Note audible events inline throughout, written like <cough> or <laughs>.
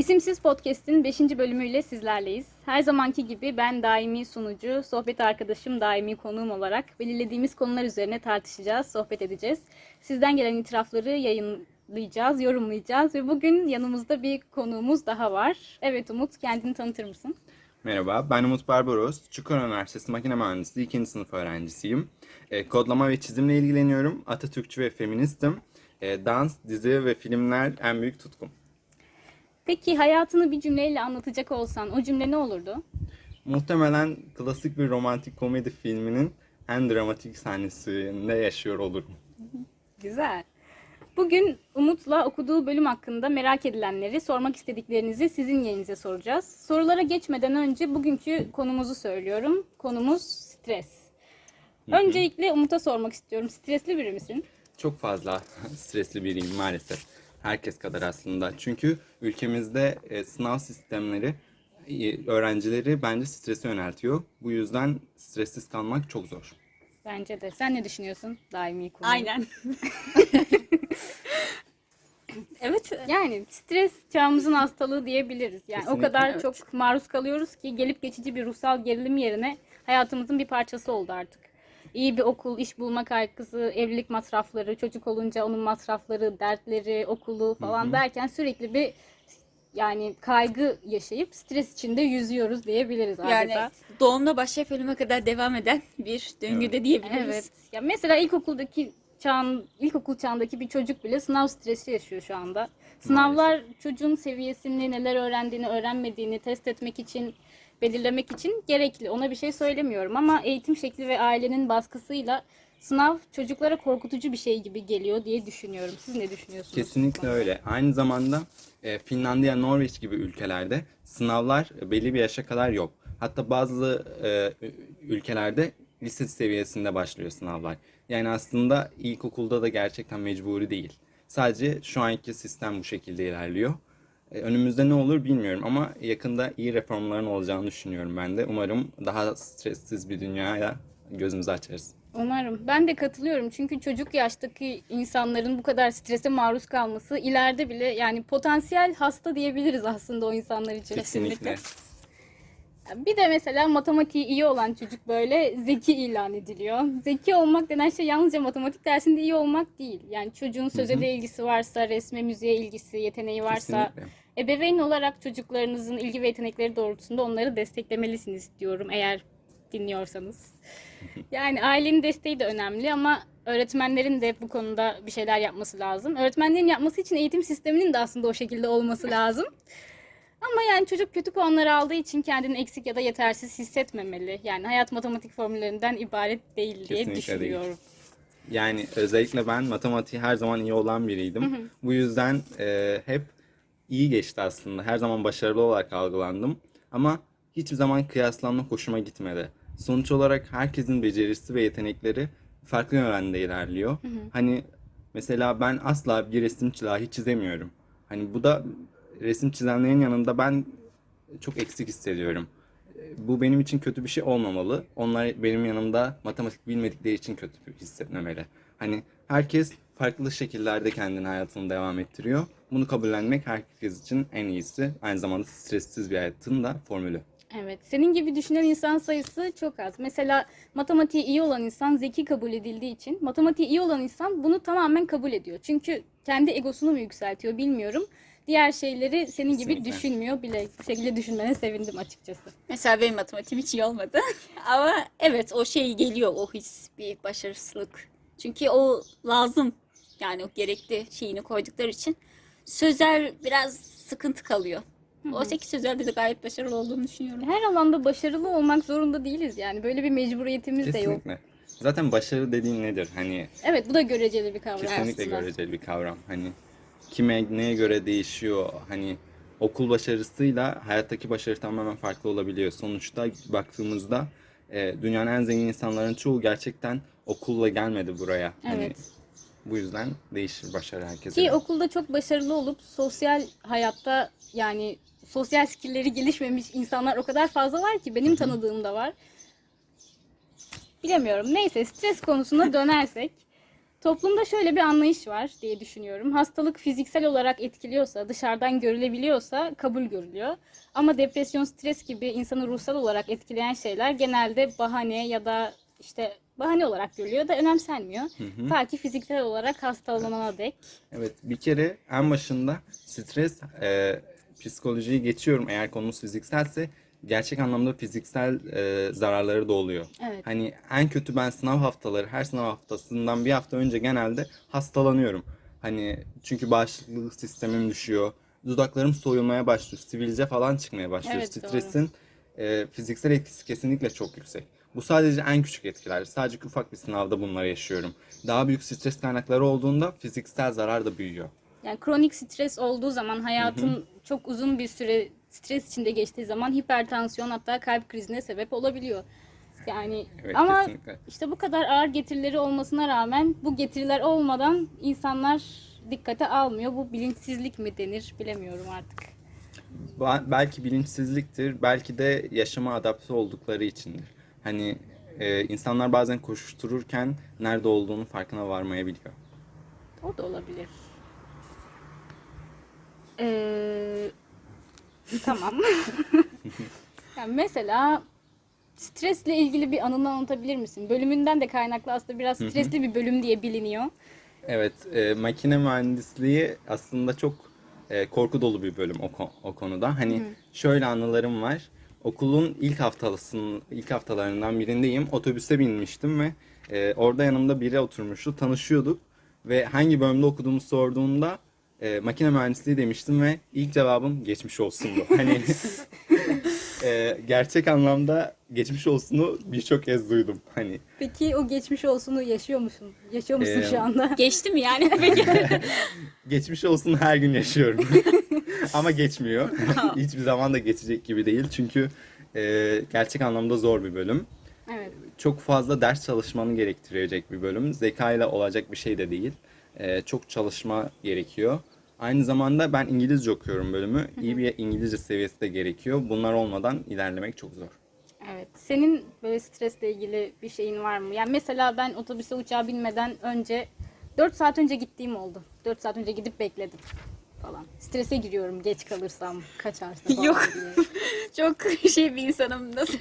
İsimsiz Podcast'in 5. bölümüyle sizlerleyiz. Her zamanki gibi ben daimi sunucu, sohbet arkadaşım daimi konuğum olarak belirlediğimiz konular üzerine tartışacağız, sohbet edeceğiz. Sizden gelen itirafları yayınlayacağız, yorumlayacağız ve bugün yanımızda bir konuğumuz daha var. Evet Umut, kendini tanıtır mısın? Merhaba, ben Umut Barbaros. Çukurova Üniversitesi Makine Mühendisliği 2. sınıf öğrencisiyim. E, kodlama ve çizimle ilgileniyorum. Atatürkçü ve feministim. E, dans, dizi ve filmler en büyük tutkum. Peki hayatını bir cümleyle anlatacak olsan o cümle ne olurdu? Muhtemelen klasik bir romantik komedi filminin en dramatik sahnesinde yaşıyor olurum. Güzel. Bugün Umut'la okuduğu bölüm hakkında merak edilenleri, sormak istediklerinizi sizin yerinize soracağız. Sorulara geçmeden önce bugünkü konumuzu söylüyorum. Konumuz stres. Öncelikle Umut'a sormak istiyorum. Stresli biri misin? Çok fazla <laughs> stresli biriyim maalesef. Herkes kadar aslında. Çünkü ülkemizde e, sınav sistemleri e, öğrencileri bence strese yöneltiyor. Bu yüzden stressiz kalmak çok zor. Bence de. Sen ne düşünüyorsun daimi konu? Aynen. <laughs> evet. Yani stres çağımızın hastalığı diyebiliriz. Yani o Kesinlikle, kadar evet. çok maruz kalıyoruz ki gelip geçici bir ruhsal gerilim yerine hayatımızın bir parçası oldu artık. İyi bir okul, iş bulma kaygısı, evlilik masrafları, çocuk olunca onun masrafları, dertleri, okulu falan derken sürekli bir yani kaygı yaşayıp stres içinde yüzüyoruz diyebiliriz Yani adeta. doğumla başlayıp ölüme kadar devam eden bir döngüde diyebiliriz. Evet. Ya mesela ilkokuldaki çağın, ilkokul çağındaki bir çocuk bile sınav stresi yaşıyor şu anda. Sınavlar çocuğun seviyesini, neler öğrendiğini, öğrenmediğini test etmek için, belirlemek için gerekli. Ona bir şey söylemiyorum ama eğitim şekli ve ailenin baskısıyla sınav çocuklara korkutucu bir şey gibi geliyor diye düşünüyorum. Siz ne düşünüyorsunuz? Kesinlikle öyle. Aynı zamanda e, Finlandiya, Norveç gibi ülkelerde sınavlar belli bir yaşa kadar yok. Hatta bazı e, ülkelerde lise seviyesinde başlıyor sınavlar. Yani aslında ilkokulda da gerçekten mecburi değil. Sadece şu anki sistem bu şekilde ilerliyor. E, önümüzde ne olur bilmiyorum ama yakında iyi reformların olacağını düşünüyorum ben de. Umarım daha stressiz bir dünyaya gözümüzü açarız. Umarım. Ben de katılıyorum. Çünkü çocuk yaştaki insanların bu kadar strese maruz kalması ileride bile yani potansiyel hasta diyebiliriz aslında o insanlar için. Kesinlikle. Bir de mesela matematiği iyi olan çocuk böyle zeki ilan ediliyor. Zeki olmak denen şey yalnızca matematik dersinde iyi olmak değil. Yani çocuğun söze de ilgisi varsa, resme, müziğe ilgisi, yeteneği varsa Kesinlikle. Ebeveyn olarak çocuklarınızın ilgi ve yetenekleri doğrultusunda onları desteklemelisiniz diyorum eğer dinliyorsanız. <laughs> Yani ailenin desteği de önemli ama öğretmenlerin de bu konuda bir şeyler yapması lazım. Öğretmenlerin yapması için eğitim sisteminin de aslında o şekilde olması <laughs> lazım. Ama yani çocuk kötü puanlar aldığı için kendini eksik ya da yetersiz hissetmemeli. Yani hayat matematik formüllerinden ibaret değil diye Kesinlikle düşünüyorum. Yani özellikle ben matematiği her zaman iyi olan biriydim. Bu yüzden e, hep iyi geçti aslında. Her zaman başarılı olarak algılandım. Ama hiçbir zaman kıyaslanmak hoşuma gitmedi. Sonuç olarak herkesin becerisi ve yetenekleri farklı yönde ilerliyor. Hani mesela ben asla bir resim dahi çizemiyorum. Hani bu da resim çizenlerin yanında ben çok eksik hissediyorum. Bu benim için kötü bir şey olmamalı. Onlar benim yanımda matematik bilmedikleri için kötü hissetmemeli. Hani herkes farklı şekillerde kendini hayatını devam ettiriyor. Bunu kabullenmek herkes için en iyisi. Aynı zamanda stressiz bir hayatın da formülü. Evet. Senin gibi düşünen insan sayısı çok az. Mesela matematiği iyi olan insan zeki kabul edildiği için matematiği iyi olan insan bunu tamamen kabul ediyor. Çünkü kendi egosunu mu yükseltiyor bilmiyorum. Diğer şeyleri senin gibi Kesinlikle. düşünmüyor bile. Bu şekilde düşünmene sevindim açıkçası. Mesela benim matematiğim hiç iyi olmadı. <laughs> Ama evet o şey geliyor o his bir başarısızlık. Çünkü o lazım. Yani o gerekli şeyini koydukları için. Sözel biraz sıkıntı kalıyor. Oysa ki sözelde de gayet başarılı olduğunu düşünüyorum. Her alanda başarılı olmak zorunda değiliz yani. Böyle bir mecburiyetimiz de yok. Kesinlikle. Zaten başarı dediğin nedir? Hani Evet bu da göreceli bir kavram kesinlikle aslında. göreceli bir kavram. Hani kime neye göre değişiyor. Hani okul başarısıyla hayattaki başarı tamamen farklı olabiliyor. Sonuçta baktığımızda e, dünyanın en zengin insanların çoğu gerçekten okulla gelmedi buraya. Hani Evet. Bu yüzden değişir başarı herkese. Ki okulda çok başarılı olup sosyal hayatta yani sosyal skillleri gelişmemiş insanlar o kadar fazla var ki benim tanıdığım da var. Bilemiyorum. Neyse stres konusuna <laughs> dönersek. Toplumda şöyle bir anlayış var diye düşünüyorum. Hastalık fiziksel olarak etkiliyorsa, dışarıdan görülebiliyorsa kabul görülüyor. Ama depresyon, stres gibi insanı ruhsal olarak etkileyen şeyler genelde bahane ya da işte bahane olarak görülüyor da önemsenmiyor. Ta ki fiziksel olarak hastalanana dek. Evet bir kere en başında stres e, psikolojiyi geçiyorum eğer konumuz fizikselse gerçek anlamda fiziksel e, zararları da oluyor. Evet. Hani en kötü ben sınav haftaları her sınav haftasından bir hafta önce genelde hastalanıyorum. Hani çünkü bağışıklık sistemim düşüyor. Dudaklarım soyulmaya başlıyor. Sivilce falan çıkmaya başlıyor. Evet, doğru. Stresin e, fiziksel etkisi kesinlikle çok yüksek. Bu sadece en küçük etkiler. Sadece ufak bir sınavda bunları yaşıyorum. Daha büyük stres kaynakları olduğunda fiziksel zarar da büyüyor. Yani kronik stres olduğu zaman hayatın çok uzun bir süre stres içinde geçtiği zaman hipertansiyon hatta kalp krizine sebep olabiliyor. Yani Evet ama kesinlikle. işte bu kadar ağır getirileri olmasına rağmen bu getiriler olmadan insanlar dikkate almıyor. Bu bilinçsizlik mi denir bilemiyorum artık. Belki bilinçsizliktir, belki de yaşama adapte oldukları içindir. Hani e, insanlar bazen koşuştururken nerede olduğunu farkına varmayabiliyor. O da olabilir. Ee, tamam. <laughs> yani mesela stresle ilgili bir anını anlatabilir misin? Bölümünden de kaynaklı aslında biraz stresli bir bölüm diye biliniyor. Evet, e, makine mühendisliği aslında çok e, korku dolu bir bölüm o, o konuda. Hani şöyle anılarım var. Okulun ilk haftasının ilk haftalarından birindeyim. Otobüse binmiştim ve e, orada yanımda biri oturmuştu. Tanışıyorduk ve hangi bölümde okuduğumu sorduğunda e, makine mühendisliği demiştim ve ilk cevabım geçmiş olsundu. Hani <laughs> e, gerçek anlamda geçmiş olsunu birçok kez duydum. Hani Peki o geçmiş olsunu yaşıyor musun? Yaşıyor musun Ee, şu anda? <laughs> Geçti mi yani? <laughs> Peki. Geçmiş olsun her gün yaşıyorum. <laughs> Ama geçmiyor. Hiçbir zaman da geçecek gibi değil. Çünkü e, gerçek anlamda zor bir bölüm. Evet. Çok fazla ders çalışmanı gerektirecek bir bölüm. Zeka ile olacak bir şey de değil. E, çok çalışma gerekiyor. Aynı zamanda ben İngilizce okuyorum bölümü. İyi bir İngilizce seviyesi de gerekiyor. Bunlar olmadan ilerlemek çok zor. Evet. Senin böyle stresle ilgili bir şeyin var mı? Yani mesela ben otobüse uçağa binmeden önce 4 saat önce gittiğim oldu. 4 saat önce gidip bekledim falan. Strese giriyorum geç kalırsam, kaçarsam falan <laughs> Yok. diye. <laughs> Çok <laughs> şey bir insanım. Nasıl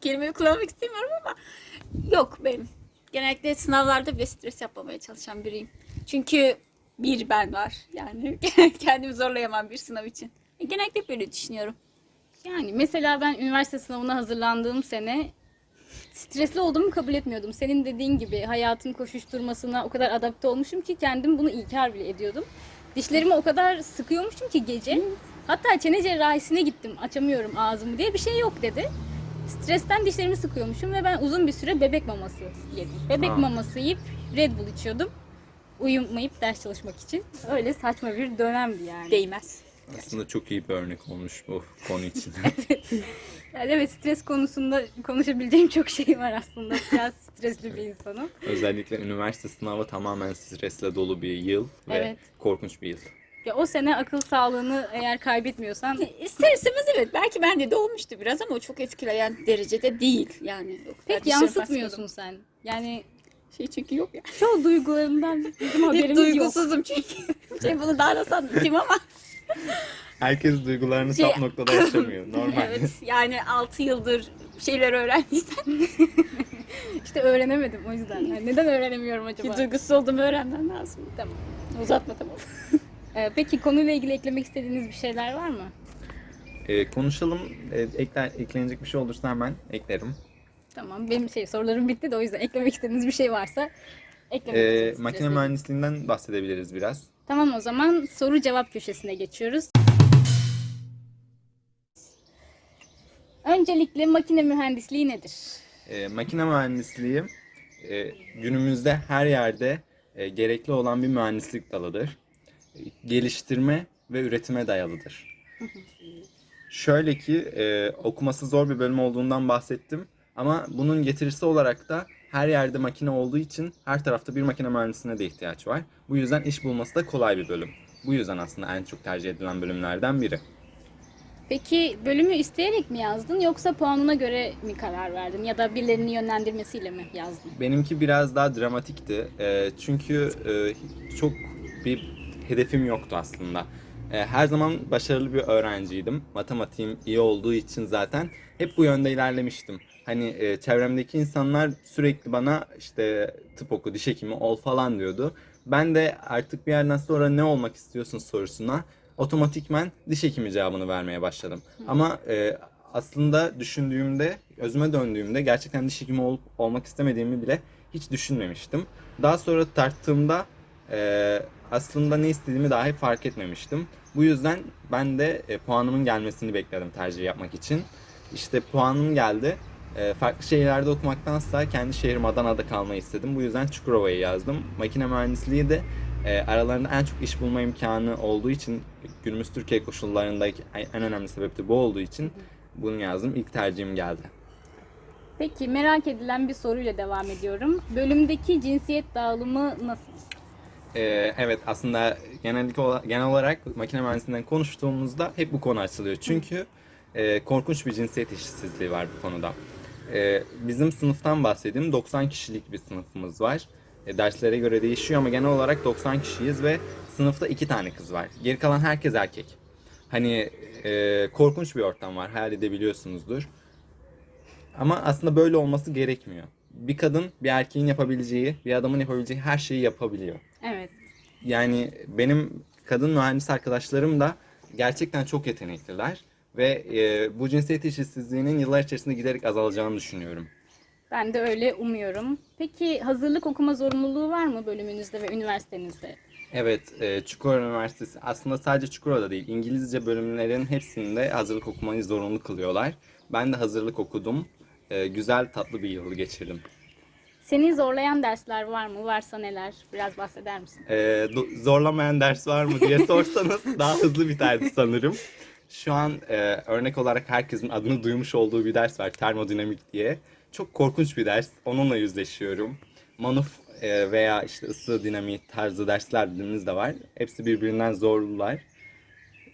kelimeyi kullanmak istemiyorum ama yok benim. Genellikle sınavlarda bile stres yapmamaya çalışan biriyim. Çünkü bir ben var. Yani <laughs> kendimi zorlayamam bir sınav için. E, Genellikle böyle düşünüyorum. Yani mesela ben üniversite sınavına hazırlandığım sene stresli olduğumu kabul etmiyordum. Senin dediğin gibi hayatın koşuşturmasına o kadar adapte olmuşum ki kendim bunu inkar bile ediyordum. Dişlerimi o kadar sıkıyormuşum ki gece. Hatta çene cerrahisine gittim açamıyorum ağzımı diye bir şey yok dedi. Stresten dişlerimi sıkıyormuşum ve ben uzun bir süre bebek maması yedim. Bebek Ha. maması yiyip Red Bull içiyordum. Uyumayıp ders çalışmak için. Öyle saçma bir dönemdi yani. Değmez. Aslında çok iyi bir örnek olmuş bu konu için. <laughs> Yani evet stres konusunda konuşabileceğim çok şey var aslında. Biraz stresli bir insanım. Özellikle üniversite sınavı tamamen stresle dolu bir yıl ve Evet. korkunç bir yıl. Ya o sene akıl sağlığını eğer kaybetmiyorsan İster istemez evet. Belki bende de olmuştu biraz ama o çok etkileyen derecede değil. Yani pek yansıtmıyorsun sen. Yani. Şey çünkü yok ya. çoğu duygularından bizim Hep haberimiz yok. duygusuzum çünkü. <laughs> şey bunu daha nasıl anlatayım ama. Herkes duygularını Şey- saf noktada yaşamıyor. Normal. Evet yani 6 yıldır bir şeyler öğrendiysen <laughs> İşte öğrenemedim o yüzden. Yani neden öğrenemiyorum acaba? ki duygusuz olduğumu öğrenmem lazım. Tamam. Uzatma tamam. Ee, peki konuyla ilgili eklemek istediğiniz bir şeyler var mı? Ee, konuşalım. Ee, ekler, eklenecek bir şey olursa hemen eklerim. Tamam benim şey sorularım bitti de o yüzden eklemek istediğiniz bir şey varsa eklemek Ee, makine stresle- mühendisliğinden bahsedebiliriz biraz. Tamam o zaman soru cevap köşesine geçiyoruz. Öncelikle makine mühendisliği nedir? Ee, makine mühendisliği e, günümüzde her yerde e, gerekli olan bir mühendislik dalıdır. E, geliştirme ve üretime dayalıdır. Şöyle ki e, okuması zor bir bölüm olduğundan bahsettim. Ama bunun getirisi olarak da her yerde makine olduğu için her tarafta bir makine mühendisine de ihtiyaç var. Bu yüzden iş bulması da kolay bir bölüm. Bu yüzden aslında en çok tercih edilen bölümlerden biri. Peki bölümü isteyerek mi yazdın yoksa puanına göre mi karar verdin ya da birilerinin yönlendirmesiyle mi yazdın? Benimki biraz daha dramatikti. Ee, çünkü e, çok bir hedefim yoktu aslında. Ee, her zaman başarılı bir öğrenciydim. Matematiğim iyi olduğu için zaten hep bu yönde ilerlemiştim. Hani e, çevremdeki insanlar sürekli bana işte tıp oku, diş hekimi ol falan diyordu. Ben de artık bir yerden sonra ne olmak istiyorsun sorusuna otomatikmen diş hekimi cevabını vermeye başladım. Ama e, aslında düşündüğümde, özüme döndüğümde gerçekten diş hekimi olup olmak istemediğimi bile hiç düşünmemiştim. Daha sonra tarttığımda e, aslında ne istediğimi dahi fark etmemiştim. Bu yüzden ben de e, puanımın gelmesini bekledim tercih yapmak için. İşte puanım geldi. E, farklı şehirlerde okumaktansa kendi şehrim Adana'da kalmayı istedim. Bu yüzden Çukurova'yı yazdım. Makine mühendisliği de e, aralarında en çok iş bulma imkanı olduğu için günümüz Türkiye koşullarındaki en önemli sebep de bu olduğu için bunu yazdım. İlk tercihim geldi. Peki merak edilen bir soruyla devam ediyorum. Bölümdeki cinsiyet dağılımı nasıl? Ee, evet aslında genellikle genel olarak makine mühendisliğinden konuştuğumuzda hep bu konu açılıyor. Çünkü e, korkunç bir cinsiyet eşitsizliği var bu konuda. E, bizim sınıftan bahsedeyim. 90 kişilik bir sınıfımız var. E, derslere göre değişiyor ama genel olarak 90 kişiyiz ve sınıfta iki tane kız var. Geri kalan herkes erkek. Hani e, korkunç bir ortam var. Hayal edebiliyorsunuzdur. Ama aslında böyle olması gerekmiyor. Bir kadın bir erkeğin yapabileceği, bir adamın yapabileceği her şeyi yapabiliyor. Evet. Yani benim kadın mühendis arkadaşlarım da gerçekten çok yetenekliler ve e, bu cinsiyet eşitsizliğinin yıllar içerisinde giderek azalacağını düşünüyorum. Ben de öyle umuyorum. Peki hazırlık okuma zorunluluğu var mı bölümünüzde ve üniversitenizde? Evet, e, Çukurova Üniversitesi aslında sadece Çukurova'da değil, İngilizce bölümlerin hepsinde hazırlık okumayı zorunlu kılıyorlar. Ben de hazırlık okudum. E, güzel, tatlı bir yıl geçirdim. Seni zorlayan dersler var mı? Varsa neler? Biraz bahseder misin? E, zorlamayan ders var mı diye sorsanız <laughs> daha hızlı biterdi sanırım. Şu an e, örnek olarak herkesin adını duymuş olduğu bir ders var, termodinamik diye. Çok korkunç bir ders. Onunla yüzleşiyorum. Manuf e, veya işte ısı dinamiği tarzı derslerimiz de var. Hepsi birbirinden zorlular.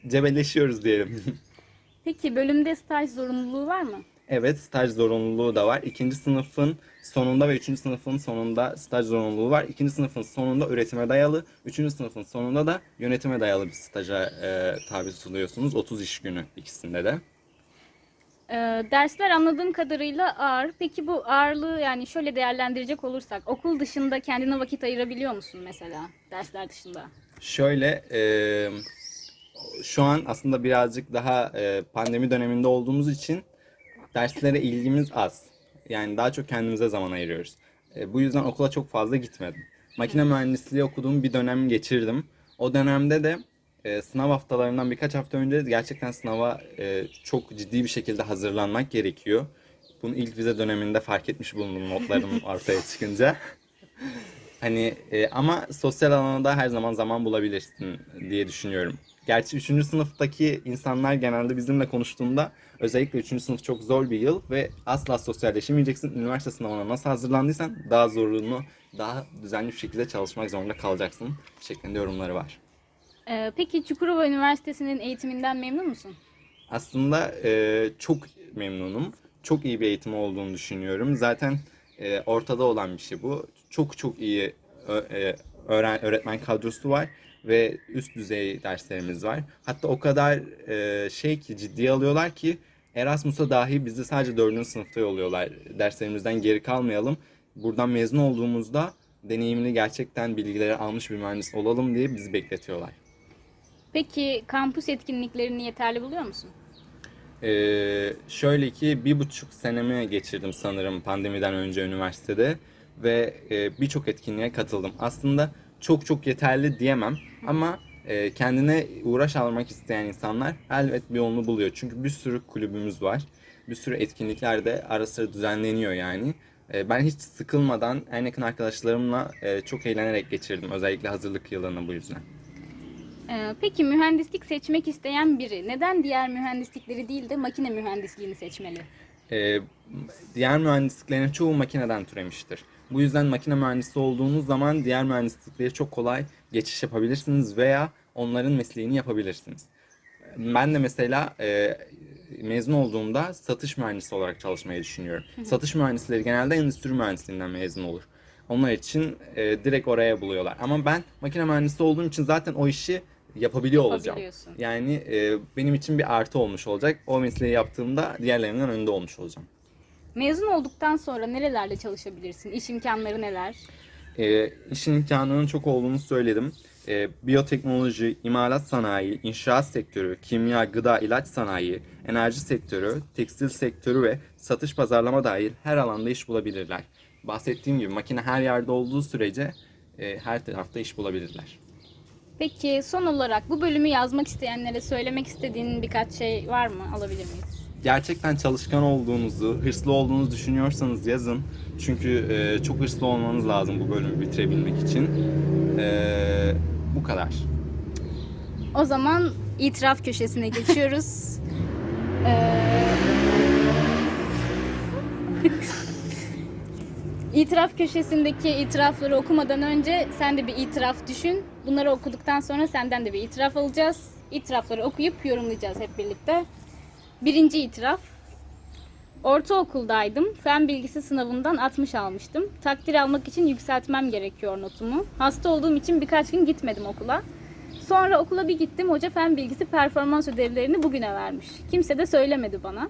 Cebelleşiyoruz diyelim. <laughs> Peki bölümde staj zorunluluğu var mı? Evet, staj zorunluluğu da var. İkinci sınıfın sonunda ve üçüncü sınıfın sonunda staj zorunluluğu var. İkinci sınıfın sonunda üretime dayalı, üçüncü sınıfın sonunda da yönetime dayalı bir staja e, tabi tutuluyorsunuz. 30 iş günü ikisinde de. Ee, dersler anladığım kadarıyla ağır. Peki bu ağırlığı yani şöyle değerlendirecek olursak okul dışında kendine vakit ayırabiliyor musun mesela dersler dışında? Şöyle, e, şu an aslında birazcık daha e, pandemi döneminde olduğumuz için derslere ilgimiz az. Yani daha çok kendimize zaman ayırıyoruz. E, bu yüzden okula çok fazla gitmedim. Makine mühendisliği okuduğum bir dönem geçirdim. O dönemde de e, sınav haftalarından birkaç hafta önce gerçekten sınava e, çok ciddi bir şekilde hazırlanmak gerekiyor. Bunu ilk vize döneminde fark etmiş bulundum notlarım <laughs> ortaya çıkınca. Hani e, ama sosyal alanda her zaman zaman bulabilirsin diye düşünüyorum. Gerçi 3. sınıftaki insanlar genelde bizimle konuştuğunda özellikle 3. sınıf çok zor bir yıl ve asla sosyalleşemeyeceksin. Üniversite sınavına nasıl hazırlandıysan daha zorluğunu daha düzenli bir şekilde çalışmak zorunda kalacaksın şeklinde yorumları var. Ee, peki Çukurova Üniversitesi'nin eğitiminden memnun musun? Aslında e, çok memnunum. Çok iyi bir eğitim olduğunu düşünüyorum. Zaten e, ortada olan bir şey bu. Çok çok iyi e, öğren öğretmen kadrosu var ve üst düzey derslerimiz var. Hatta o kadar e, şey ki ciddiye alıyorlar ki Erasmus'a dahi bizi sadece 4. sınıfta yolluyorlar. Derslerimizden geri kalmayalım. Buradan mezun olduğumuzda deneyimli gerçekten bilgileri almış bir mühendis olalım diye bizi bekletiyorlar. Peki kampüs etkinliklerini yeterli buluyor musun? Ee, şöyle ki bir buçuk senemi geçirdim sanırım pandemiden önce üniversitede ve e, birçok etkinliğe katıldım. Aslında çok çok yeterli diyemem ama e, kendine uğraş almak isteyen insanlar elbet bir yolunu buluyor. Çünkü bir sürü kulübümüz var. Bir sürü etkinlikler de ara sıra düzenleniyor yani. E, ben hiç sıkılmadan en yakın arkadaşlarımla e, çok eğlenerek geçirdim. Özellikle hazırlık yılını bu yüzden. Ee, peki mühendislik seçmek isteyen biri neden diğer mühendislikleri değil de makine mühendisliğini seçmeli? Ee, diğer mühendisliklerin çoğu makineden türemiştir. Bu yüzden makine mühendisi olduğunuz zaman diğer mühendisliklere çok kolay geçiş yapabilirsiniz veya onların mesleğini yapabilirsiniz. Ben de mesela e, mezun olduğumda satış mühendisi olarak çalışmayı düşünüyorum. Satış mühendisleri genelde endüstri mühendisliğinden mezun olur. Onlar için e, direkt oraya buluyorlar. Ama ben makine mühendisi olduğum için zaten o işi yapabiliyor olacağım. Yani e, benim için bir artı olmuş olacak. O mesleği yaptığımda diğerlerinden önde olmuş olacağım. Mezun olduktan sonra nerelerde çalışabilirsin? İş imkanları neler? E, işin imkanının çok olduğunu söyledim. E, biyoteknoloji, imalat sanayi, inşaat sektörü, kimya, gıda, ilaç sanayi, enerji sektörü, tekstil sektörü ve satış pazarlama dahil her alanda iş bulabilirler. Bahsettiğim gibi makine her yerde olduğu sürece e, her tarafta iş bulabilirler. Peki son olarak bu bölümü yazmak isteyenlere söylemek istediğin birkaç şey var mı? Alabilir miyiz? Gerçekten çalışkan olduğunuzu, hırslı olduğunuzu düşünüyorsanız yazın. Çünkü e, çok hırslı olmanız lazım bu bölümü bitirebilmek için. E, bu kadar. O zaman itiraf köşesine geçiyoruz. <laughs> Ee, İtiraf köşesindeki itirafları okumadan önce sen de bir itiraf düşün. Bunları okuduktan sonra senden de bir itiraf alacağız. İtirafları okuyup yorumlayacağız hep birlikte. Birinci itiraf. Ortaokuldaydım. Fen bilgisi sınavından 60 almıştım. Takdir almak için yükseltmem gerekiyor notumu. Hasta olduğum için birkaç gün gitmedim okula. Sonra okula bir gittim. Hoca fen bilgisi performans ödevlerini bugüne vermiş. Kimse de söylemedi bana.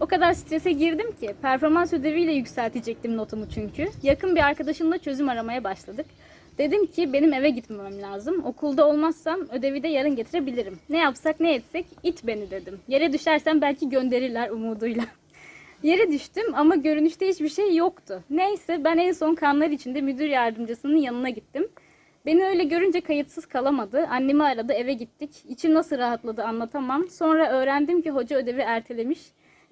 O kadar strese girdim ki performans ödeviyle yükseltecektim notumu çünkü. Yakın bir arkadaşımla çözüm aramaya başladık. Dedim ki benim eve gitmemem lazım. Okulda olmazsam ödevi de yarın getirebilirim. Ne yapsak ne etsek it beni dedim. Yere düşersem belki gönderirler umuduyla. <laughs> Yere düştüm ama görünüşte hiçbir şey yoktu. Neyse ben en son kanlar içinde müdür yardımcısının yanına gittim. Beni öyle görünce kayıtsız kalamadı. Annemi aradı eve gittik. İçim nasıl rahatladı anlatamam. Sonra öğrendim ki hoca ödevi ertelemiş.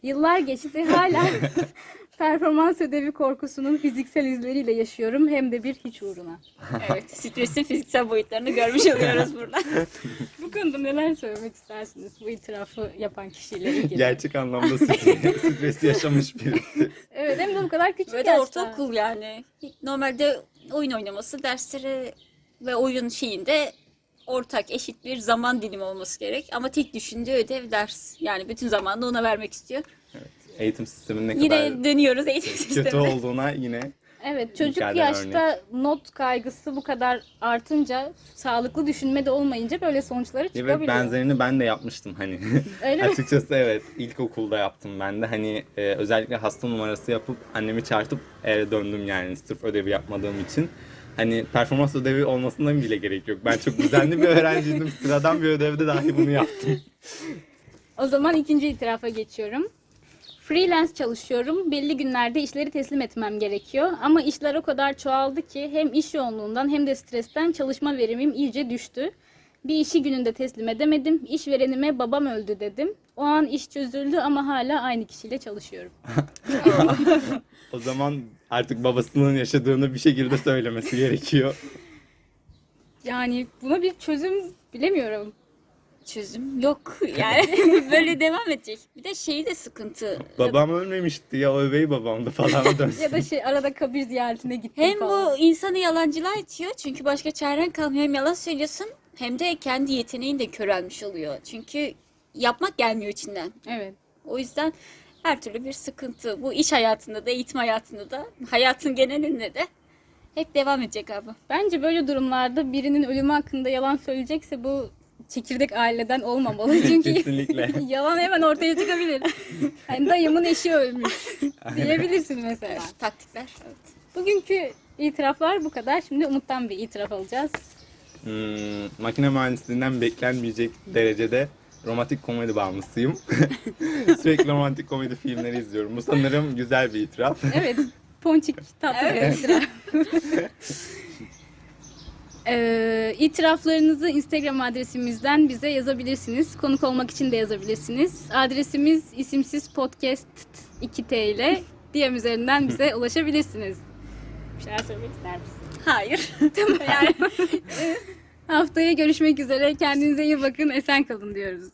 Yıllar geçti hala <laughs> performans ödevi korkusunun fiziksel izleriyle yaşıyorum. Hem de bir hiç uğruna. <laughs> Evet, stresin fiziksel boyutlarını görmüş oluyoruz burada. <laughs> Bu konuda neler söylemek istersiniz bu itirafı yapan kişiyle ilgili? Gerçek anlamda stres, <laughs> stresi yaşamış birisi. Evet hem de bu kadar küçük Böyle yaşta. ortaokul yani. Normalde oyun oynaması, dersleri ve oyun şeyinde ortak, eşit bir zaman dilimi olması gerek. Ama tek düşündüğü ödev ders. Yani bütün zamanını ona vermek istiyor. Eğitim sisteminin ne Yine kadar dönüyoruz eğitim kötü sistemine. <laughs> olduğuna yine Evet çocuk Hikayeden yaşta not kaygısı bu kadar artınca sağlıklı düşünme de olmayınca böyle sonuçlara çıkabiliyor. Evet benzerini ben de yapmıştım hani. <laughs> Öyle mi? Açıkçası evet ilkokulda yaptım ben de hani e, özellikle hasta numarası yapıp annemi çağırtıp eve döndüm yani sırf ödevi yapmadığım için. Hani performans ödevi olmasına bile gerek yok. Ben çok düzenli bir öğrenciydim. <laughs> Sıradan bir ödevde dahi bunu yaptım. O zaman ikinci itirafa geçiyorum. Freelance çalışıyorum. Belli günlerde işleri teslim etmem gerekiyor. Ama işler o kadar çoğaldı ki hem iş yoğunluğundan hem de stresten çalışma verimim iyice düştü. Bir işi gününde teslim edemedim. İşverenime babam öldü dedim. O an iş çözüldü ama hala aynı kişiyle çalışıyorum. <laughs> O zaman artık babasının yaşadığını bir şekilde söylemesi gerekiyor. Yani buna bir çözüm bilemiyorum. Çözüm yok. <laughs> Yani <laughs> böyle devam edecek. Bir de şey de sıkıntı. Babam ölmemişti ya o üvey babamdı falan <laughs> dönsün. Ya da şey arada kabir ziyaretine gittim Hem falan. bu insanı yalancılığa itiyor. Çünkü başka çaren kalmıyor. Hem yalan söylüyorsun hem de kendi yeteneğin de körelmiş oluyor. Çünkü yapmak gelmiyor içinden. Evet. O yüzden her türlü bir sıkıntı. Bu iş hayatında da, eğitim hayatında da, hayatın genelinde de hep devam edecek abi. Bence böyle durumlarda birinin ölümü hakkında yalan söyleyecekse bu çekirdek aileden olmamalı. <laughs> Çünkü Kesinlikle. <laughs> yalan hemen ortaya çıkabilir. Hani dayımın eşi ölmüş <laughs> diyebilirsin mesela. Taktikler. Evet. Bugünkü itiraflar bu kadar. Şimdi Umut'tan bir itiraf alacağız. Hmm, makine mühendisliğinden beklenmeyecek derecede romantik komedi bağımlısıyım. Sürekli romantik komedi filmleri izliyorum. Bu sanırım güzel bir itiraf. Evet. Ponçik tatlı bir Evet. itiraf. Ee, itiraflarınızı Instagram adresimizden bize yazabilirsiniz. Konuk olmak için de yazabilirsiniz. Adresimiz isimsiz podcast 2T ile DM üzerinden bize ulaşabilirsiniz. Bir şeyler söylemek ister misin? Hayır. <laughs> tamam. Yani <laughs> Haftaya görüşmek üzere. Kendinize iyi bakın. Esen kalın diyoruz.